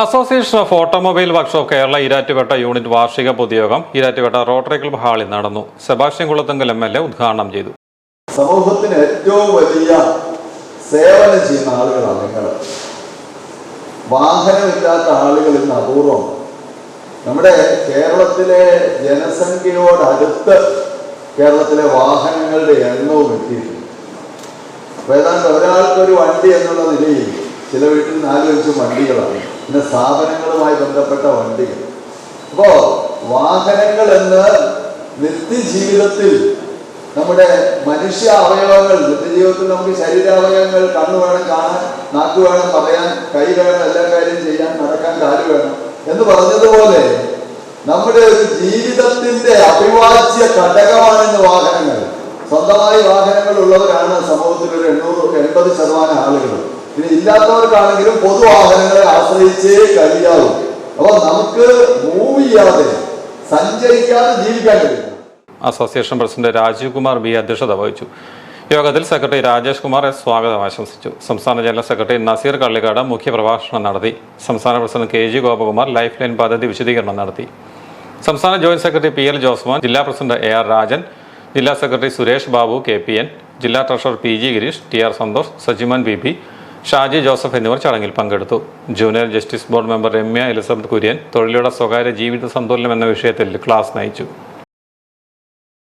Association of automobile workshop Kerala Erattupetta unit വാർഷിക പൊതുയോഗം Erattupetta rotary club ഹാളിൽ നടന്നു. Sebastian Kulathunkal M L A ഉദ്ഘാടനം ചെയ്തു. സമൂഹത്തിന് ഏറ്റവും വലിയ സേവനം ചെയ്യുന്ന ആളുകളാണ് നിങ്ങൾ വാഹനമില്ലാത്ത ആളുകൾ ഇന്ന് അപൂർവം. നമ്മുടെ കേരളത്തിലെ ജനസംഖ്യയോടടുത്ത് കേരളത്തിലെ വാഹനങ്ങളുടെ എണ്ണവും എത്തിയിട്ടുണ്ട്. അപ്പൊ ഏതാണ്ട് ഒരാൾക്കൊരു വണ്ടി എന്നുള്ള നിലയിൽ ചില വീട്ടിൽ നാല് അഞ്ചും വണ്ടികളാണ്. പിന്നെ സ്ഥാപനങ്ങളുമായി ബന്ധപ്പെട്ട വണ്ടികൾ. അപ്പോ വാഹനങ്ങൾ എന്ന് നിത്യജീവിതത്തിൽ നമ്മുടെ മനുഷ്യ അവയവങ്ങൾ നിത്യജീവിതത്തിൽ നമുക്ക് ശരീരാവയവങ്ങൾ കണ്ണു വേണം കാണാൻ നാക്ക് വേണം പറയാൻ കൈ വേണം എല്ലാ കാര്യം ചെയ്യാൻ നടക്കാൻ കാൽ വേണം എന്ന് പറഞ്ഞതുപോലെ നമ്മുടെ ഒരു ജീവിതത്തിന്റെ അഭിവാജ്യ ഘടകമാണ് ഇന്ന് വാഹനങ്ങൾ. സ്വന്തമായി വാഹനങ്ങൾ ഉള്ളവരാണ് സമൂഹത്തിൽ ഒരു എണ്ണൂറ് എൺപത് ശതമാനം ആളുകൾ. പിന്നെ ഇല്ലാത്തവർക്കാണെങ്കിലും പൊതുവാഹനങ്ങളെ ആശ്രയിച്ചേ കഴിയാവൂ. അപ്പൊ നമുക്ക് മൂവ് ചെയ്യാതെ സഞ്ചരിക്കാതെ ജീവിക്കാൻ കഴിയും association president Rajeev Kumar B അധ്യക്ഷത വഹിച്ചു. യോഗത്തിൽ സെക്രട്ടറി രാജേഷ് കുമാർ എസ് സ്വാഗതം ആശംസിച്ചു. സംസ്ഥാന ജനറൽ സെക്രട്ടറി നസീർ കള്ളിക്കാട് മുഖ്യപ്രഭാഷണം നടത്തി. സംസ്ഥാന president K G Gopakumar life line പദ്ധതി വിശദീകരണം നടത്തി. സംസ്ഥാന joint secretary P L Josman ജില്ലാ പ്രസിഡന്റ് എ ആർ രാജൻ ജില്ലാ secretary Suresh Babu K P N ജില്ലാ treasurer P G Gireesh T R Santhosh Sajiman B B Shaji Joseph എന്നിവർ ചടങ്ങിൽ പങ്കെടുത്തു. Junior justice board member Ramya Elizabeth Kurian തൊഴിലുടെ സ്വകാര്യ ജീവിത സന്തുലനം എന്ന വിഷയത്തിൽ ക്ലാസ് നയിച്ചു.